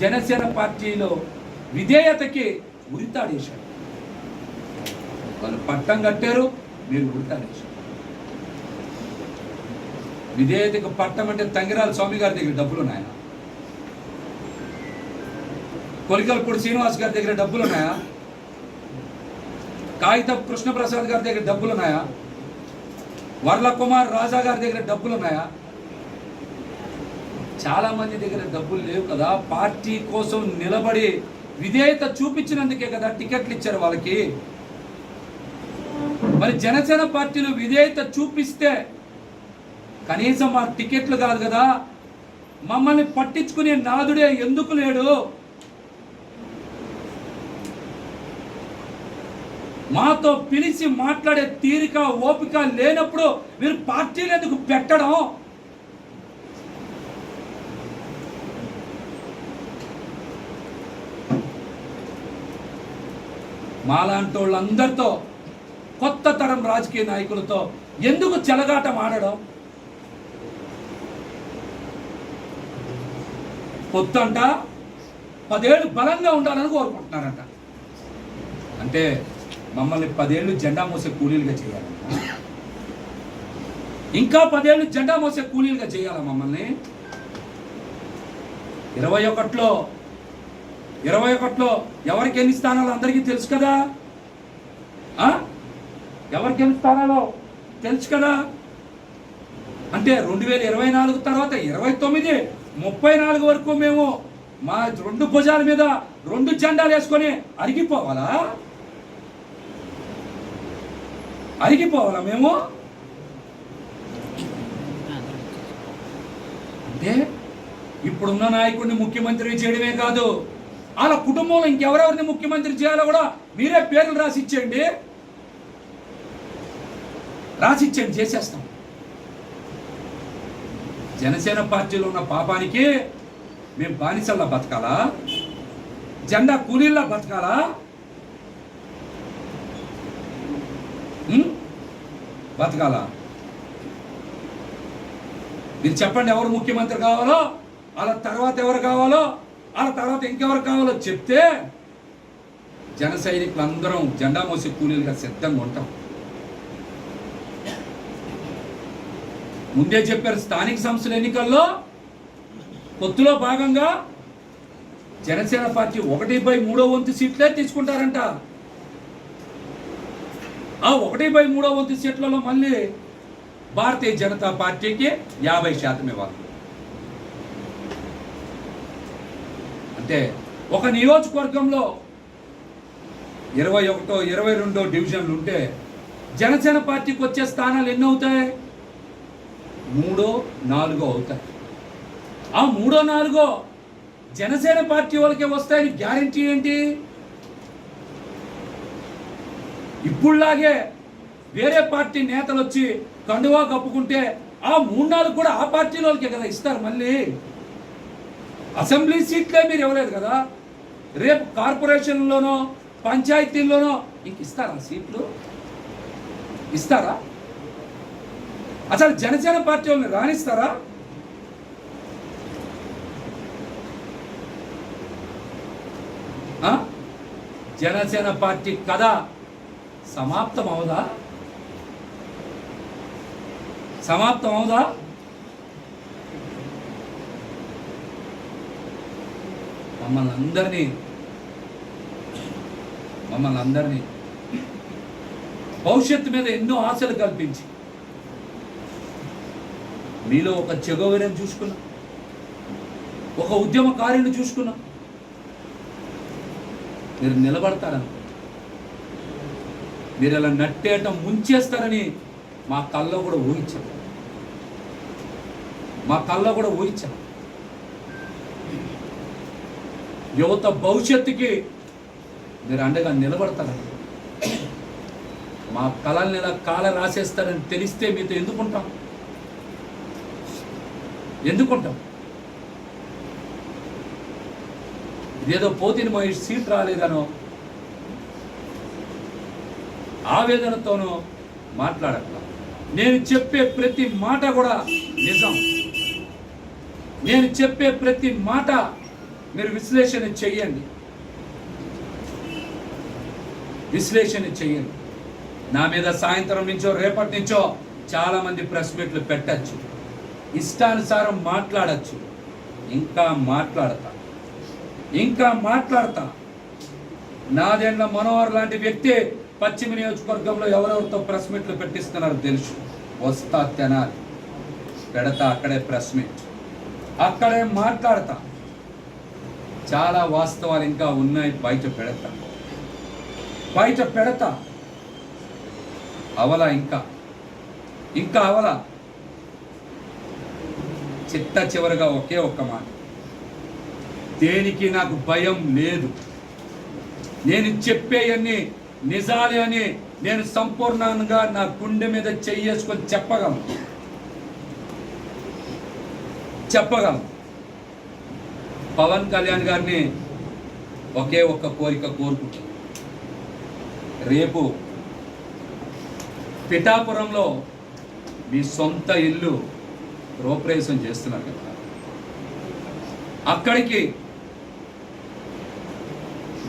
జనసేన పార్టీలో విధేయతకి ఉరితాడేశాడు. వాళ్ళు పట్టం కట్టారు మీరు ఉరితాడేశారు. విధేయతకు పట్టం అంటే తంగిరాల స్వామి గారి దగ్గర డబ్బులు ఉన్నాయా? కొలికల్పూడి శ్రీనివాస్ గారి దగ్గర డబ్బులు ఉన్నాయా? కాగిత కృష్ణప్రసాద్ గారి దగ్గర డబ్బులు ఉన్నాయా? వర్ల కుమార్ రాజా గారి దగ్గర డబ్బులు ఉన్నాయా? చాలా మంది దగ్గర డబ్బులు లేవు కదా పార్టీ కోసం నిలబడి విధేయత చూపించినందుకే కదా టికెట్లు ఇచ్చారు వాళ్ళకి. మరి జనసేన పార్టీలో విధేయత చూపిస్తే కనీసం మా టికెట్లు కాదు కదా మమ్మల్ని పట్టించుకునే నాదుడే ఎందుకు లేడు? మాతో పిలిచి మాట్లాడే తీరిక ఓపిక లేనప్పుడు మీరు పార్టీలు ఎందుకు పెట్టడం? మాలాంటి వాళ్ళందరితో కొత్త తరం రాజకీయ నాయకులతో ఎందుకు చెలగాటం ఆడడం? అంట పదేళ్ళు బలంగా ఉండాలని కోరుకుంటున్నారంట. అంటే మమ్మల్ని పదేళ్ళు జెండా మోసే కూలీలుగా చేయాలి. ఇంకా పదేళ్ళు జెండా మోసే కూలీలుగా చేయాలా మమ్మల్ని? ఇరవై ఒకటిలో ఇరవై ఒకటిలో ఎవరికి ఎన్ని స్థానాలు అందరికీ తెలుసు కదా? ఎవరికి ఎన్ని స్థానాలు తెలుసు కదా? అంటే రెండు వేల ఇరవై నాలుగు తర్వాత ఇరవై తొమ్మిది ముప్పై నాలుగు వరకు మేము మా రెండు భుజాల మీద రెండు జెండాలు వేసుకొని అరిగిపోవాలా? అరిగిపోవాలా మేము? అంటే ఇప్పుడున్న నాయకుడిని ముఖ్యమంత్రి చేయడమే కాదు. వాళ్ళ కుటుంబంలో ఇంకెవరెవరిని ముఖ్యమంత్రి చేయాలో కూడా మీరే పేర్లు రాసి ఇచ్చేయండి రాసి ఇచ్చేయండి చేసేస్తాం. జనసేన పార్టీలో ఉన్న పాపానికి మేము బానిసల్లా బతకాలా? జెండా కూలీల్లా బతకాలా? బతకాల బతకాలా? మీరు చెప్పండి ఎవరు ముఖ్యమంత్రి కావాలో? వాళ్ళ తర్వాత ఎవరు కావాలో? వాళ్ళ తర్వాత ఇంకెవరు కావాలో చెప్తే జన సైనికులు అందరం జెండా మోసే కూలీలుగా సిద్ధంగా ఉంటాం. ముందే చెప్పారు స్థానిక సంస్థల ఎన్నికల్లో పొత్తులో భాగంగా జనసేన పార్టీ ఒకటి బై మూడో వంతు సీట్లే తీసుకుంటారంట. ఆ ఒకటి బై మూడో వంతు సీట్లలో మళ్ళీ భారతీయ జనతా పార్టీకి యాభై శాతం ఇవ్వాలి. అంటే ఒక నియోజకవర్గంలో ఇరవై ఒకటో ఇరవై రెండో డివిజన్లు ఉంటే జనసేన పార్టీకి వచ్చే స్థానాలు ఎన్ని అవుతాయి? మూడో నాలుగో అవుతాయి. ఆ మూడో నాలుగో జనసేన పార్టీ వాళ్ళకే వస్తాయని గ్యారంటీ ఏంటి? ఇప్పుడులాగే వేరే పార్టీ నేతలు వచ్చి కండువా కప్పుకుంటే ఆ మూడు నాలుగు కూడా ఆ పార్టీ వాళ్ళకే కదా ఇస్తారు మళ్ళీ. అసెంబ్లీ సీట్లే మీరు ఇవ్వలేదు కదా? రేపు కార్పొరేషన్లోనో పంచాయతీల్లోనో ఇంక ఇస్తారా సీట్లు? ఇస్తారా? అసలు జనసేన పార్టీ వాళ్ళని రాణిస్తారా? జనసేన పార్టీ కథ సమాప్తం అవుదా సమాప్తం అవుదా మమ్మల్ని అందరినీ మమ్మల్ని అందరినీ భవిష్యత్తు మీద ఎన్నో ఆశలు కల్పించి మీలో ఒక చెగోవెరని చూసుకున్నా ఒక ఉద్యమకారిని చూసుకున్నా. మీరు నిలబడతారని మీరు ఇలా నట్టేయటం ముంచేస్తారని మా కల్లో కూడా ఊహించాం. మా కల్లో కూడా ఊహించాం. యువత భవిష్యత్తుకి మీరు అండగా నిలబడతారని మా కళల్ని ఇలా కాల రాసేస్తారని తెలిస్తే మీతో ఎందుకుంటాం? ఎందుకుంటాం? ఇదేదో పోతిని మా సీట్ రాలేదనో ఆవేదనతోనో మాట్లాడట్లా. నేను చెప్పే ప్రతి మాట కూడా నిజం. నేను చెప్పే ప్రతి మాట మీరు విశ్లేషణ చెయ్యండి. విశ్లేషణ చెయ్యండి. నా మీద సాయంత్రం నుంచో రేపటి నుంచో చాలామంది ప్రెస్ మీట్లు పెట్టచ్చు. ఇష్టానుసారం మాట్లాడచ్చు. ఇంకా మాట్లాడతా. ఇంకా మాట్లాడతా. నాదెండ్ల మనోహర్ లాంటి వ్యక్తి పశ్చిమ నియోజకవర్గంలో ఎవరెవరితో ప్రెస్ మీట్లు పెట్టిస్తున్నారో తెలుసు. వస్తా తెనాలి. పెడతా అక్కడే ప్రెస్ మీట్. అక్కడే మాట్లాడతా. చాలా వాస్తవాలు ఇంకా ఉన్నాయి. బయట పెడతా. బయట పెడతా. అవల ఇంకా. ఇంకా అవల. చిత్త చివరిగా ఒకే ఒక్క మాట. దేనికి నాకు భయం లేదు. నేను చెప్పేయన్ని నిజాలే అని నేను సంపూర్ణంగా నా గుండె మీద చెయ్యేసుకొని చెప్పగలను. చెప్పగలను. పవన్ కళ్యాణ్ గారిని ఒకే ఒక్క కోరిక కోరుకుంటుంది రేపు పిఠాపురంలో మీ సొంత ఇల్లు గృహప్రవేశం చేస్తున్నారు కదా. అక్కడికి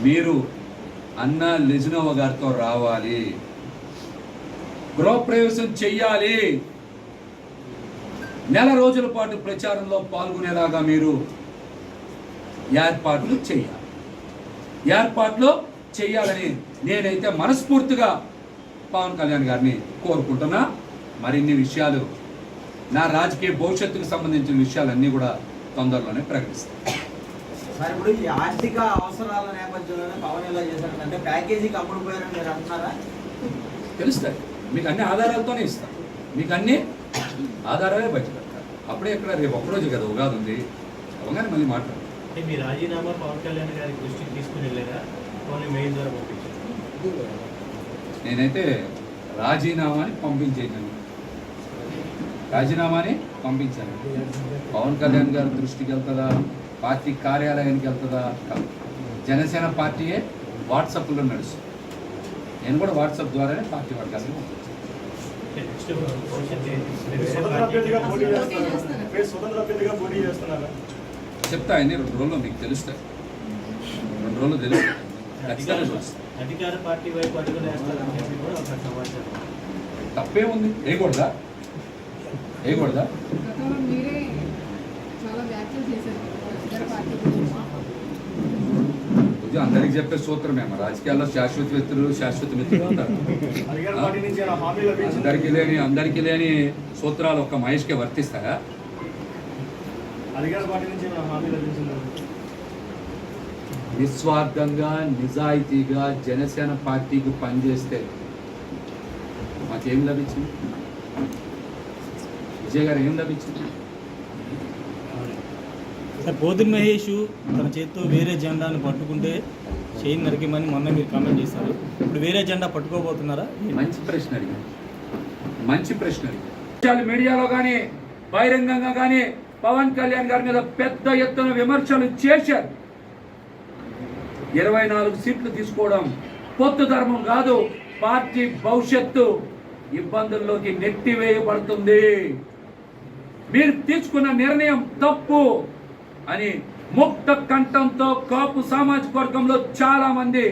మీరు అన్న లిజినోవ గారితో రావాలి. గృహప్రవేశం చెయ్యాలి. నెల రోజుల పాటు ప్రచారంలో పాల్గొనేలాగా మీరు ఏర్పాట్లు చేయాలి. ఏర్పాట్లు చేయాలని నేనైతే మనస్ఫూర్తిగా పవన్ కళ్యాణ్ గారిని కోరుకుంటున్నా. మరిన్ని విషయాలు నా రాజకీయ భవిష్యత్తుకు సంబంధించిన విషయాలన్నీ కూడా తొందరలోనే ప్రకటిస్తాను. మరి ఇప్పుడు ఈ ఆర్థిక అవసరాల నేపథ్యంలోనే పవన్ ఎలా చేశారంటే ప్యాకేజీకి అమ్ముడు పోయారని మీరు అంటున్నారా? తెలుస్తాయి. మీకు అన్ని ఆధారాలతోనే ఇస్తాను మీకు అన్ని ఆధారాలే బయట పెడతారు అప్పుడే ఎక్కడ రేపు ఒక్కరోజు కదా ఉగాది ఉంది. అవగానే మళ్ళీ మాట్లాడు అంటే మీ రాజీనామా పవన్ కళ్యాణ్ గారి దృష్టికి తీసుకుని వెళ్ళారా? ఓన్లీ మెయిల్ ద్వారా పంపించారు? నేనైతే రాజీనామాని పంపించేసాను రాజీనామాని పంపించాను. పవన్ కళ్యాణ్ గారి దృష్టికి వెళ్తుందా? పార్టీ కార్యాలయానికి వెళ్తుందా? కాదు. జనసేన పార్టీయే వాట్సాప్లో నడుస్తుంది. నేను కూడా వాట్సాప్ ద్వారానే పార్టీ పంపించాను? స్వతంత్ర అభ్యర్థిగా పోటీ చేస్తున్నారు? చెప్తా అన్ని రెండు రోజుల్లో మీకు తెలుస్తాయి. రెండు రోజులు తెలుస్తాయి. ఖచ్చితంగా చూస్తాను అధికార పార్టీ వైపు అడుగులు వేస్తారని చెప్పి కూడా ఒక సమాచారం. తప్పే ఉంది వేయకూడదా? వేయకూడదా? గతంలో మీరే చాలా వ్యాఖ్యలు చేశారు. ఇతర పార్టీ గురించి. కొంచెం అందరికి చెప్పే సూత్రమే మా రాజకీయాల్లో శాశ్వత వ్యక్తులు శాశ్వత మిత్రులు అందరికీ లేని అందరికీ లేని సూత్రాలు ఒక్క మహేష్కే వర్తిస్తాయా? అధికార పార్టీ నుంచి ఏమైనా హామీ లభించిందా నిస్వార్థంగా నిజాయితీగా జనసేన పార్టీకి పనిచేస్తే మాకేం లభించింది? విజయ్ గారు ఏం లభించింది? సార్ పోతుల్ మహేష్ తన చేత్తో వేరే జెండాను పట్టుకుంటే చేయి నరికేమని మొన్న మీరు కామెంట్ చేశారు. ఇప్పుడు వేరే జెండా పట్టుకోబోతున్నారా? మంచి ప్రశ్న అడిగారు. మంచి ప్రశ్న అడిగారు. సోషల్ మీడియాలో కానీ బహిరంగంగా కానీ పవన్ కళ్యాణ్ గారి మీద పెద్ద ఎత్తున విమర్శలు చేశారు. ఇరవై నాలుగు సీట్లు తీసుకోవడం పొత్తు ధర్మం కాదు పార్టీ భవిష్యత్తు ఇబ్బందుల్లోకి నెట్టివేయబడుతుంది. మీరు తీసుకున్న నిర్ణయం తప్పు అని ముక్త కంఠంతో కాపు సామాజిక వర్గంలో చాలా మంది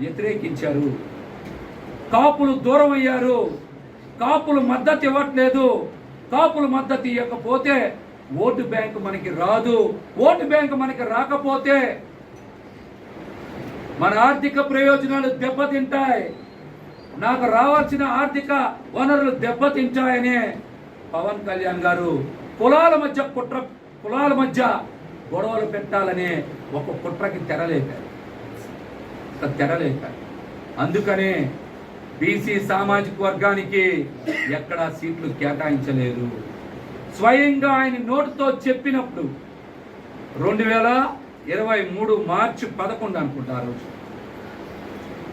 వ్యతిరేకించారు. కాపులు దూరం అయ్యారు. కాపులు మద్దతు ఇవ్వట్లేదు. కాపులు మద్దతు ఇవ్వకపోతే ఓటు బ్యాంకు మనకి రాదు. ఓటు బ్యాంకు మనకి రాకపోతే మన ఆర్థిక ప్రయోజనాలు దెబ్బతింటాయి. నాకు రావాల్సిన ఆర్థిక వనరులు దెబ్బతింటాయనే పవన్ కళ్యాణ్ గారు కులాల మధ్య కుట్ర కులాల మధ్య గొడవలు పెట్టాలనే ఒక కుట్రకి తెరలేపారు. ఒక తెరలేపారు. అందుకనే బీసీ సామాజిక వర్గానికి ఎక్కడా సీట్లు కేటాయించలేదు. స్వయంగా ఆయన నోటితో చెప్పినప్పుడు రెండు వేల ఇరవై మూడు మార్చి పదకొండు అనుకుంటా ఆ రోజు.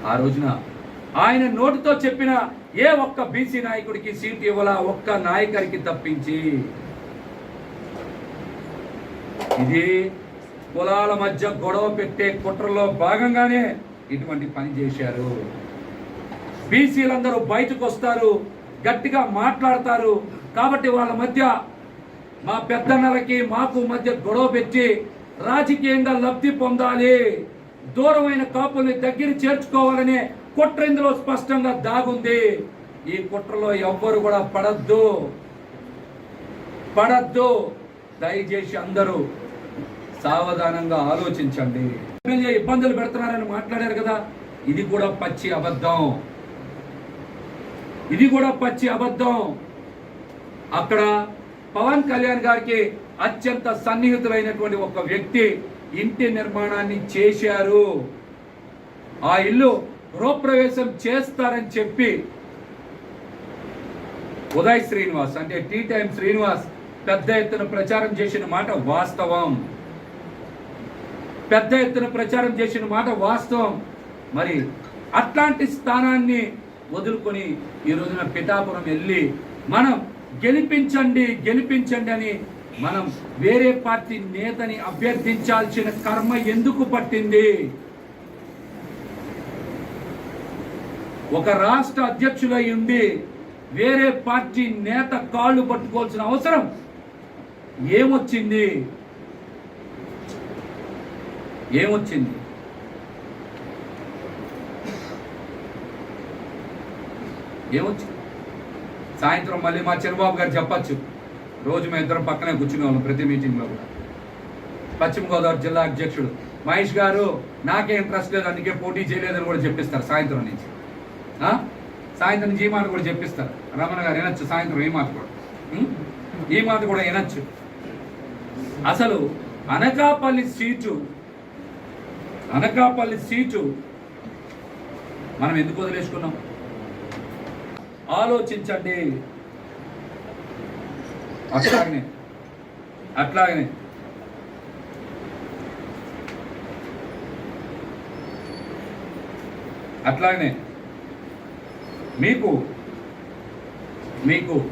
ఆ రోజున ఆయన నోటితో చెప్పిన ఏ ఒక్క బీసీ నాయకుడికి సీట్ ఇవ్వాల ఒక్క నాయకరికి తప్పించి. ఇది కులాల మధ్య గొడవ పెట్టే కుట్రలో భాగంగానే ఇటువంటి పని చేశారు. బీసీలందరూ బయటకు వస్తారు గట్టిగా మాట్లాడతారు కాబట్టి వాళ్ళ మధ్య మా పెద్దన్నలకి మాకు మధ్య గొడవ పెట్టి రాజకీయంగా లబ్ధి పొందాలి. దూరమైన కాపుల్ని దగ్గర చేర్చుకోవాలనే కుట్ర ఇందులో స్పష్టంగా దాగుంది. ఈ కుట్రలో ఎవ్వరు కూడా పడద్దు. పడద్దు. దయచేసి అందరూ సావధానంగా ఆలోచించండి. ఎమ్మెల్యే ఇబ్బందులు పెడుతున్నారని మాట్లాడారు కదా ఇది కూడా పచ్చి అబద్ధం. ఇది కూడా పచ్చి అబద్ధం. అక్కడ పవన్ కళ్యాణ్ గారికి అత్యంత సన్నిహితులైనటువంటి ఒక వ్యక్తి ఇంటి నిర్మాణాన్ని చేశారు. ఆ ఇల్లు గృహప్రవేశం చేస్తారని చెప్పి ఉదయ్ శ్రీనివాస్ అంటే టీ టైం శ్రీనివాస్ పెద్ద ఎత్తున ప్రచారం చేసిన మాట వాస్తవం. పెద్ద ఎత్తున ప్రచారం చేసిన మాట వాస్తవం. మరి అట్లాంటి స్థానాన్ని వదులుకొని ఈ రోజున పిఠాపురం వెళ్ళి మనం గెలిపించండి గెలిపించండి అని మనం వేరే పార్టీ నేతని అభ్యర్థించాల్సిన కర్మ ఎందుకు పట్టింది? ఒక రాష్ట్ర అధ్యక్షులై ఉండి వేరే పార్టీ నేత కాళ్ళు పట్టుకోవాల్సిన అవసరం ఏమొచ్చింది? ఏమొచ్చింది? ఏమొచ్చింది? సాయంత్రం మళ్ళీ మా చంద్రబాబు గారు చెప్పచ్చు. రోజు మేము ఇద్దరం పక్కనే కూర్చునే వాళ్ళం ప్రతి మీటింగ్లో కూడా. పశ్చిమ గోదావరి జిల్లా అధ్యక్షుడు. మహేష్ గారు నాకే ఇంట్రెస్ట్ లేదు అందుకే పోటీ చేయలేదని కూడా చెప్పిస్తారు సాయంత్రం నుంచి. సాయంత్రం నుంచి ఈ మాట కూడా చెప్పిస్తారు. రమణ గారు వినొచ్చు సాయంత్రం ఈ మాట కూడా. ఈ మాట కూడా వినొచ్చు. అసలు అనకాపల్లి సీటు అనకాపల్లి సీటు మనం ఎందుకు వదిలేసుకున్నాం? ఆలోచించండి. అట్లాగనే. అట్లాగనే. అట్లాగనే. మీకు మీకు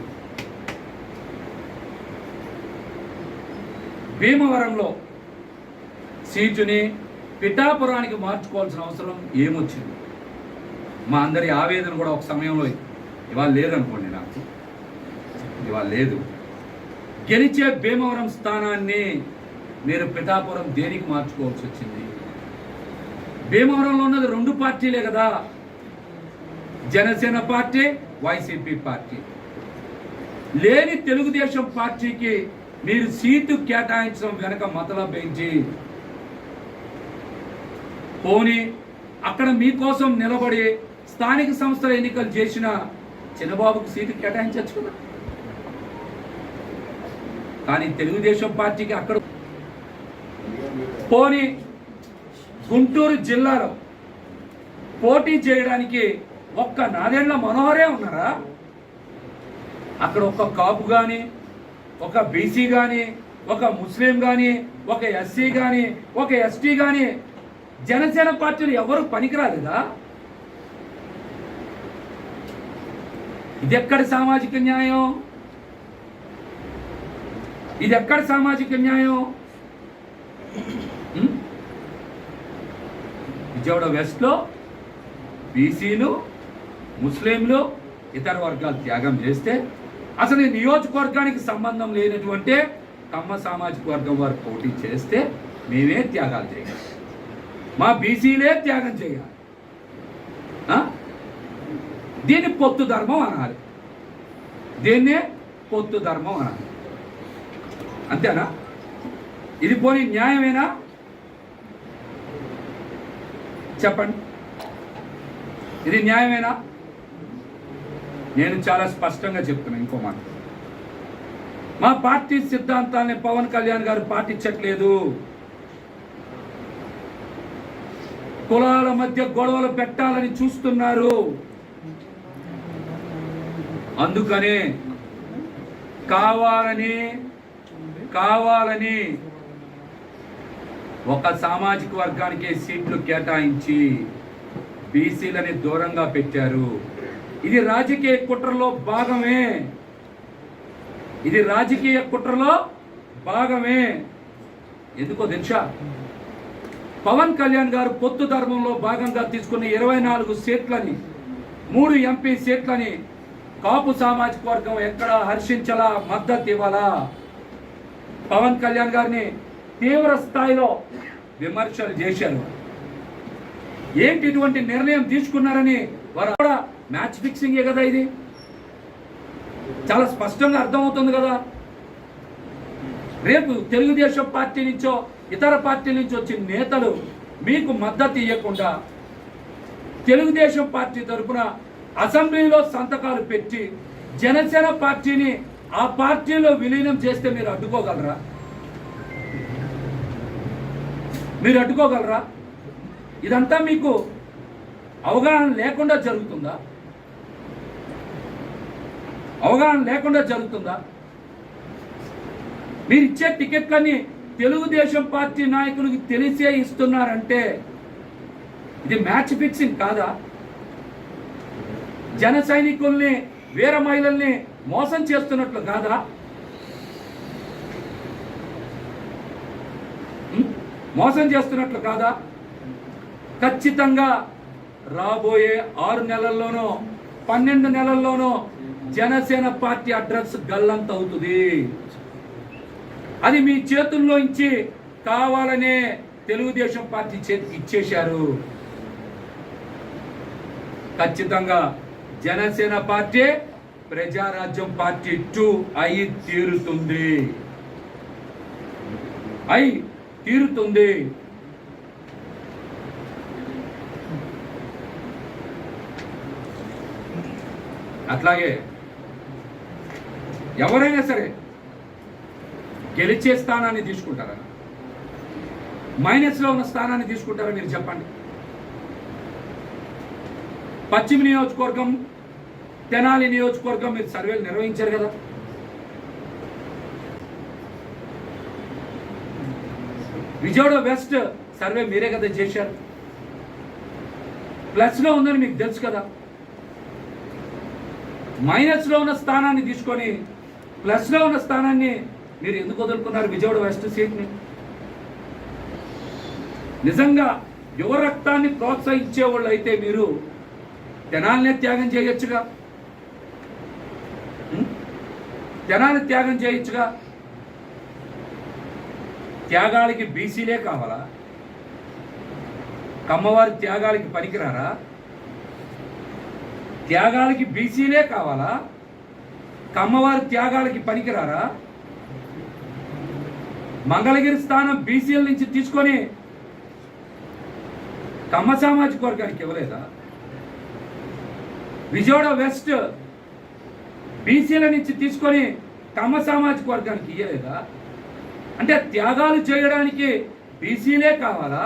భీమవరంలో సీటుని పిఠాపురానికి మార్చుకోవాల్సిన అవసరం ఏమొచ్చింది? మా అందరి ఆవేదన కూడా ఒక సమయంలో ఇవాళ లేదనుకోండి నాకు. ఇవాళ లేదు. గెలిచే భీమవరం స్థానాన్ని మీరు పిఠాపురం దేనికి మార్చుకోవాల్సి వచ్చింది? భీమవరంలో ఉన్నది రెండు పార్టీలే కదా. Janasena party YCP party. లేని తెలుగుదేశం పార్టీకి మీరు సీటు కేటాయించడం వెనక మతలబ్ ఏంటి? పోని అక్కడ మీకోసం నిలబడి స్థానిక సంస్థల ఎన్నికలు చేసిన చిన్నబాబుకు సీటు కేటాయించచ్చు కదా కానీ తెలుగుదేశం పార్టీకి అక్కడ పోనీ గుంటూరు జిల్లాలో పోటీ చేయడానికి ఒక్క నాదేళ్ళ మనోహరే ఉన్నారా? అక్కడ ఒక కాపు కానీ ఒక బీసీ కానీ ఒక ముస్లిం కానీ ఒక ఎస్సీ కానీ ఒక ఎస్టీ కానీ జనసేన పార్టీలు ఎవరు పనికిరాలేదా? ఇది ఎక్కడ సామాజిక న్యాయం? ఇది ఎక్కడ సామాజిక న్యాయం? విజయవాడ వెస్ట్లో బీసీలు ముస్లింలు ఇతర వర్గాలు త్యాగం చేస్తే అసలు ఈ నియోజకవర్గానికి సంబంధం లేనటువంటి కమ్మ సామాజిక వర్గం వారు పోటీ చేస్తే మేమే త్యాగాలు చేయాలి. మా బీసీలే త్యాగం చేయాలి. దీన్ని పొత్తు ధర్మం అనాలి? దీన్నే పొత్తు ధర్మం అనాలి? అంతేనా? ఇది పోనీ న్యాయమేనా? చెప్పండి. ఇది న్యాయమేనా? నేను చాలా స్పష్టంగా చెప్తున్నా ఇంకో మాట. మా పార్టీ సిద్ధాంతాలని పవన్ కళ్యాణ్ గారు పాటించట్లేదు. కులాల మధ్య గొడవలు పెట్టాలని చూస్తున్నారు. అందుకనే కావాలని కావాలని ఒక సామాజిక వర్గానికి సీట్లు కేటాయించి బీసీలని దూరంగా పెట్టారు. ఇది రాజకీయ కుట్రలో భాగమే. ఇది రాజకీయ కుట్రలో భాగమే. ఎందుకో తెలుసా? పవన్ కళ్యాణ్ గారు పొత్తు ధర్మంలో భాగంగా తీసుకున్న ఇరవై నాలుగు సీట్లని మూడు ఎంపీ సీట్లని కాపు సామాజిక వర్గం ఎక్కడ హర్షించలా మద్దతు ఇవ్వాలా? పవన్ కళ్యాణ్ గారిని తీవ్ర స్థాయిలో విమర్శలు చేశారు. ఏంటి ఇటువంటి నిర్ణయం తీసుకున్నారని వారు కూడా మ్యాచ్ ఫిక్సింగే కదా ఇది? చాలా స్పష్టంగా అర్థమవుతుంది కదా? రేపు తెలుగుదేశం పార్టీ నుంచో ఇతర పార్టీ నుంచి వచ్చిన నేతలు మీకు మద్దతు ఇవ్వకుండా తెలుగుదేశం పార్టీ తరఫున అసెంబ్లీలో సంతకాలు పెట్టి జనసేన పార్టీని ఆ పార్టీలో విలీనం చేస్తే మీరు అడ్డుకోగలరా? మీరు అడ్డుకోగలరా? ఇదంతా మీకు అవగాహన లేకుండా జరుగుతుందా? అవగాహన లేకుండా జరుగుతుందా? మీరు ఇచ్చే టికెట్లని తెలుగుదేశం పార్టీ నాయకులకు తెలిసే ఇస్తున్నారంటే ఇది మ్యాచ్ ఫిక్సింగ్ కాదా? జన సైనికుల్ని వీర మహిళల్ని మోసం చేస్తున్నట్లు కాదా మోసం చేస్తున్నట్లు కాదా? ఖచ్చితంగా రాబోయే ఆరు నెలల్లోనో పన్నెండు నెలల్లోనో జనసేన పార్టీ అడ్రస్ గల్లంత అవుతుంది. అది మీ చేతుల్లో ఇచ్చి కావాలనే తెలుగుదేశం పార్టీ చేతికి ఇచ్చేశారు. ఖచ్చితంగా Janasena party Prajarajyam party two అయి తీరుతుంది. అయి తీరుతుంది. అట్లాగే ఎవరైనా సరే గెలిచే స్థానాన్ని తీసుకుంటారా? మైనస్లో ఉన్న స్థానాన్ని తీసుకుంటారా? మీరు చెప్పండి. పశ్చిమ నియోజకవర్గం తెనాలి నియోజకవర్గం మీరు సర్వేలు నిర్వహించారు కదా. విజయవాడ వెస్ట్ సర్వే మీరే కదా చేశారు. ప్లస్లో ఉందని మీకు తెలుసు కదా. మైనస్లో ఉన్న స్థానాన్ని తీసుకొని ప్లస్లో ఉన్న స్థానాన్ని మీరు ఎందుకు వదులుకున్నారు విజయవాడ వెస్ట్ సీట్ని? నిజంగా యువ రక్తాన్ని ప్రోత్సహించే వాళ్ళు అయితే మీరు జనాలనే త్యాగం చేయొచ్చుగా? జనాన్ని త్యాగం చేయొచ్చుగా? త్యాగాలకి బీసీలే కావాలా? కమ్మవారి త్యాగాలకి పనికిరారా? త్యాగాలకి బీసీలే కావాలా? కమ్మవారి త్యాగాలకి పనికిరారా? మంగళగిరి స్థానం బీసీల నుంచి తీసుకొని కమ్మ సామాజిక వర్గానికి ఇవ్వలేదా? విజయవాడ వెస్ట్ బీసీల నుంచి తీసుకొని తమ సామాజిక వర్గానికి ఇయ్యలేదా? అంటే త్యాగాలు చేయడానికి బీసీలే కావాలా?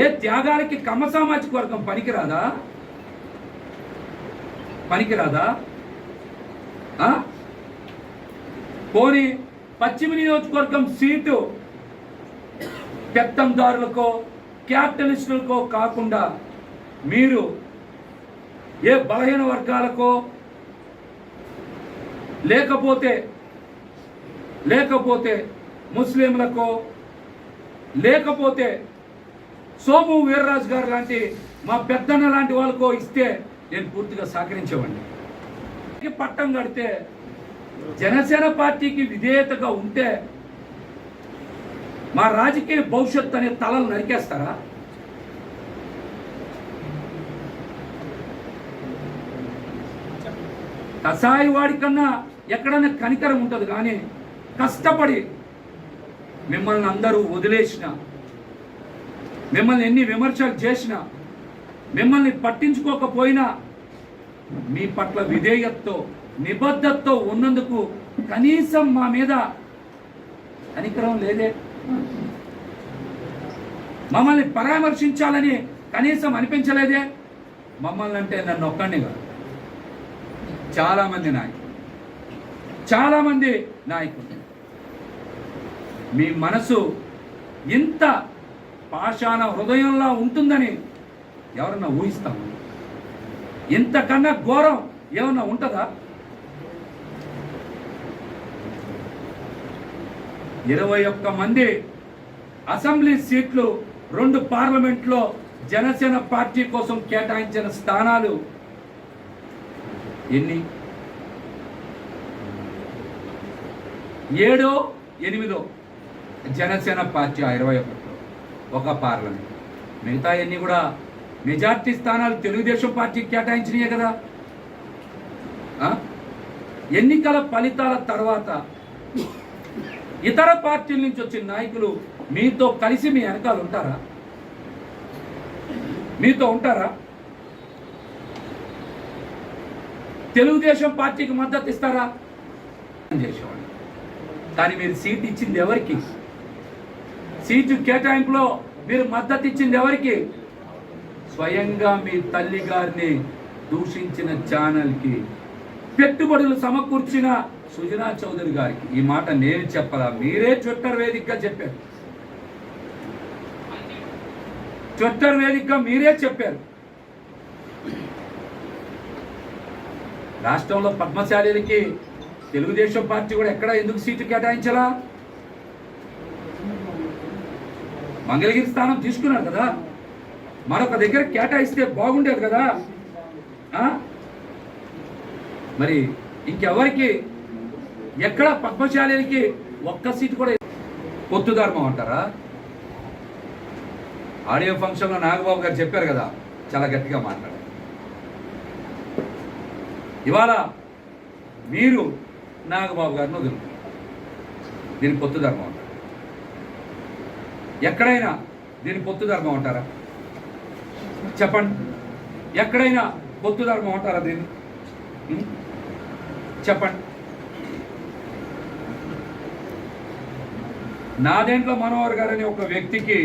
ఏ త్యాగాలకి కమ్మ సామాజిక వర్గం పనికిరాదా? పనికిరాదా? పోని పశ్చిమ నియోజకవర్గం సీటు పెత్తందారులకో క్యాపిటలిస్టులకో కాకుండా మీరు ఏ బలహీన వర్గాలకో లేకపోతే లేకపోతే ముస్లింలకో లేకపోతే సోము వీర్రాజు గారు లాంటి మా పెద్దన్న లాంటి వాళ్ళకో ఇస్తే నేను పూర్తిగా సహకరించేవాడిని. పట్టం కడితే జనసేన పార్టీకి విధేయతగా ఉంటే మా రాజకీయ భవిష్యత్తు అనే తలలు నరికేస్తారా? కసాయి వాడికన్నా కన్నా ఎక్కడైనా కనికరం ఉంటుంది కానీ కష్టపడి మిమ్మల్ని అందరూ వదిలేసిన మిమ్మల్ని ఎన్ని విమర్శలు చేసినా మిమ్మల్ని పట్టించుకోకపోయినా మీ పట్ల విధేయతతో నిబద్ధతతో ఉన్నందుకు కనీసం మా మీద కనికరం లేదే. మమ్మల్ని పరామర్శించాలని కనీసం అనిపించలేదే. మమ్మల్ని అంటే నన్ను ఒక్కడిని కాదు. చాలామంది నాయకులు. చాలామంది నాయకులు. మీ మనసు ఇంత పాషాణ హృదయంలా ఉంటుందని ఎవరన్నా ఊహిస్తాము ఇంతకన్నా ఘోరం ఏమన్నా ఉంటుందా? ఇరవై ఒక్క మంది అసెంబ్లీ సీట్లు రెండు పార్లమెంట్లో జనసేన పార్టీ కోసం కేటాయించిన స్థానాలు ఎన్ని? ఏడో ఎనిమిదో. జనసేన పార్టీ ఆ ఇరవై ఒకటిలో ఒక పార్లమెంట్. మిగతా ఎన్ని కూడా మెజార్టీ స్థానాలు తెలుగుదేశం పార్టీకి కేటాయించినాయే కదా. ఎన్నికల ఫలితాల తర్వాత ఇతర పార్టీల నుంచి వచ్చిన నాయకులు మీతో కలిసి మీ వెనకాల ఉంటారా? మీతో ఉంటారా? తెలుగుదేశం పార్టీకి మద్దతు ఇస్తారా? చేసేవాళ్ళు కానీ మీరు సీట్ ఇచ్చింది ఎవరికి? సీటు కేటాయింపులో మీరు మద్దతు ఇచ్చింది ఎవరికి? స్వయంగా మీ తల్లి గారిని దూషించిన ఛానల్కి. పెట్టుబడులు సమకూర్చిన సుజనా చౌదరి గారికి. ఈ మాట నేను చెప్పరా మీరే ట్విట్టర్ వేదికగా చెప్పారు. ట్విట్టర్ వేదికగా మీరే చెప్పారు. రాష్ట్రంలో పద్మశాలీలకి తెలుగుదేశం పార్టీ కూడా ఎక్కడ ఎందుకు సీటు కేటాయించలా? మంగళగిరి స్థానం తీసుకున్నారు కదా. మరొక దగ్గర కేటాయిస్తే బాగుండేది కదా. ఆ? మరి ఇంకెవరికి? ఎక్కడ పద్మశాలీలకి ఒక్క సీటు కూడా పొత్తు ధర్మం అంటారా? ఆడియో ఫంక్షన్లో నాగబాబు గారు చెప్పారు కదా చాలా గట్టిగా మాట్లాడారు ఇవాళ మీరు నాగబాబు గారిని వదులుకున్నారు దీని పొత్తు ధర్మం అంటారు. ఎక్కడైనా దీని పొత్తు ధర్మం అంటారా? చెప్పండి. ఎక్కడైనా పొత్తు ధర్మం అంటారా దీన్ని? చెప్పండి. నా దేంట్లో మనోహర్ గారు అనే ఒక వ్యక్తికి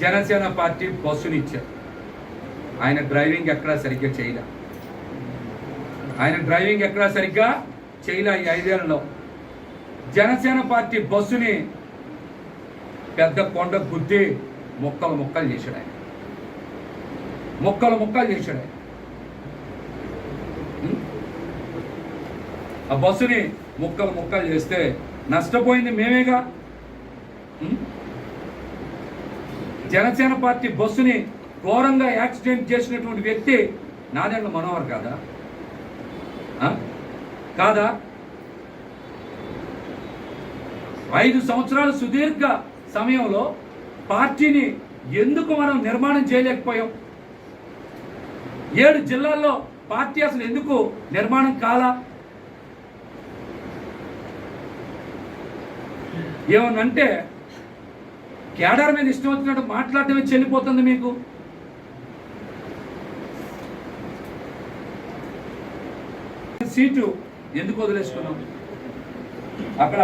జనసేన పార్టీ బస్సునిచ్చారు ఆయన డ్రైవింగ్ ఎక్కడా సరిగ్గా చేయలే. ఆయన డ్రైవింగ్ ఎక్కడా సరిగ్గా చేయలే ఈ ఐదేళ్ళలో. జనసేన పార్టీ బస్సుని పెద్ద కొండ గుద్ది మొక్కలు మొక్కలు చేశాడు ఆయన. మొక్కలు మొక్కలు చేశాడు ఆయన. ఆ బస్సుని ముక్కలు ముక్కలు చేస్తే నష్టపోయింది మేమేగా? జనసేన పార్టీ బస్సుని ఘోరంగా యాక్సిడెంట్ చేసినటువంటి వ్యక్తి నాదెండ్ల మనోహర్ కాదా? కాదా? ఐదు సంవత్సరాల సుదీర్ఘ సమయంలో పార్టీని ఎందుకు మనం నిర్మాణం చేయలేకపోయాం? ఏడు జిల్లాల్లో పార్టీ అసలు ఎందుకు నిర్మాణం కాలా? ఏమనంటే కేడర్ మీద ఇష్టం వచ్చినట్టు మాట్లాడటమే చెల్లిపోతుంది మీకు. సీటు ఎందుకు వదిలేసుకున్నాం? అక్కడ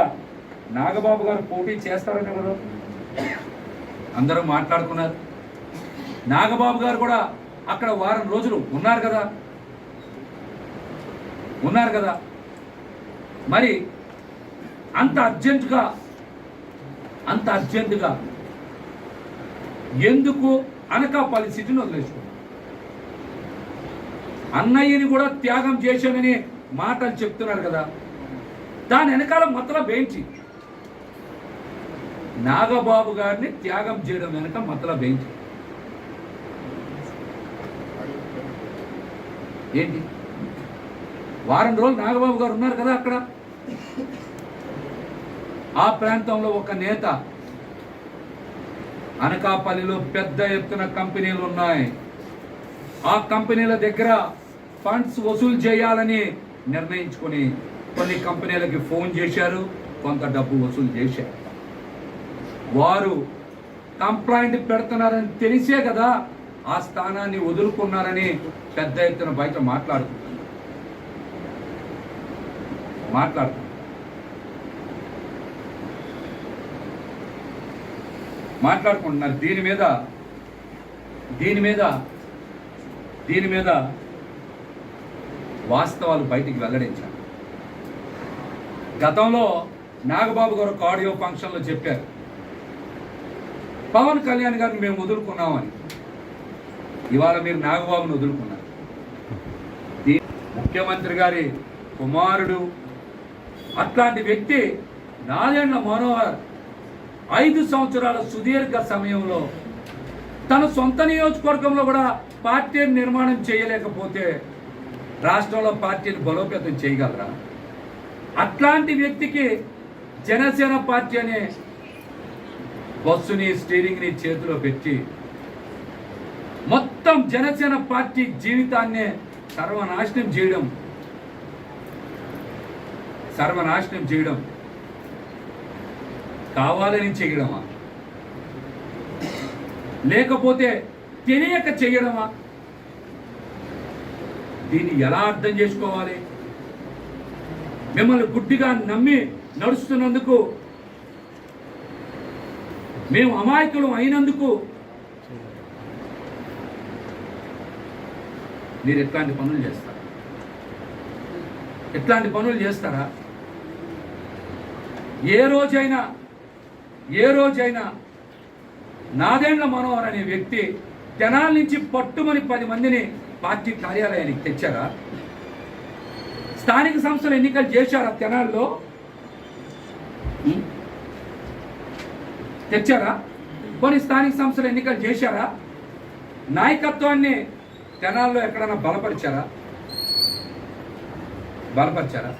నాగబాబు గారు పోటీ చేస్తారని ఎవరు? అందరూ మాట్లాడుకున్నారు. నాగబాబు గారు కూడా అక్కడ వారం రోజులు ఉన్నారు కదా? ఉన్నారు కదా? మరి అంత అర్జెంటుగా అంత అర్జెంటుగా ఎందుకు అనకాపల్లి సిటీని వదిలేసుకున్నాం అన్నయ్యని కూడా త్యాగం చేశానని మాటలు చెప్తున్నారు కదా. దాని వెనకాల మతలబ్ ఏంటి నాగబాబు గారిని త్యాగం చేయడం వెనక మతలబ్ ఏంటి ఏంటి? వారం రోజులు నాగబాబు గారు ఉన్నారు కదా అక్కడ. ఆ ప్రాంతంలో ఒక నేత. అనకాపల్లిలో పెద్ద ఎత్తున కంపెనీలు ఉన్నాయి. ఆ కంపెనీల దగ్గర ఫండ్స్ వసూలు చేయాలని నిర్ణయించుకొని కొన్ని కంపెనీలకి ఫోన్ చేశారు కొంత డబ్బు వసూలు చేశారు. వారు కంప్లైంట్ పెడుతున్నారని తెలిసే కదా ఆ స్థానాన్ని వదులుకున్నారని పెద్ద ఎత్తున బయట మాట్లాడుతున్నారు. మాట్లాడుతున్నారు. మాట్లాడుకుంటున్నారు. దీని మీద దీని మీద దీని మీద వాస్తవాలు బయటికి వెల్లడించారు. గతంలో నాగబాబు గారు ఆడియో ఫంక్షన్లో చెప్పారు పవన్ కళ్యాణ్ గారిని మేము వదులుకున్నామని. ఇవాళ మీరు నాగబాబును వదులుకున్నారు. ముఖ్యమంత్రి గారి కుమారుడు అట్లాంటి వ్యక్తి నారాయణ మనోహర్ ఐదు సంవత్సరాల సుదీర్ఘ సమయంలో తన సొంత నియోజకవర్గంలో కూడా పార్టీ నిర్మాణం చేయలేకపోతే రాష్ట్రంలో పార్టీని బలోపేతం చేయగలరా? అట్లాంటి వ్యక్తికి జనసేన పార్టీ అనే బస్సుని స్టీరింగ్ని చేతిలో పెట్టి మొత్తం జనసేన పార్టీ జీవితాన్నే సర్వనాశనం చేయడం సర్వనాశనం చేయడం కావాలని చేయడమా? లేకపోతే తెలియక చేయడమా? దీన్ని ఎలా అర్థం చేసుకోవాలి? మిమ్మల్ని గుడ్డిగా నమ్మి నడుస్తున్నందుకు మేము అమాయకులం అయినందుకు మీరు ఎట్లాంటి పనులు చేస్తారు? ఎట్లాంటి పనులు చేస్తారా? ఏ రోజైనా ఏ రోజైనా నాదేండ్ల మనోహర్ అనే వ్యక్తి జనాల నుంచి పట్టుమని పది మందిని పార్టీ కార్యాలయానికి తెచ్చారా? స్థానిక సంస్థలు ఎన్నికలు చేశారా తెనాల్లో? తెచ్చారా? కొన్ని స్థానిక సంస్థలు ఎన్నికలు చేశారా? నాయకత్వాన్ని తెనాల్లో ఎక్కడైనా బలపరిచారా? బలపరిచారా?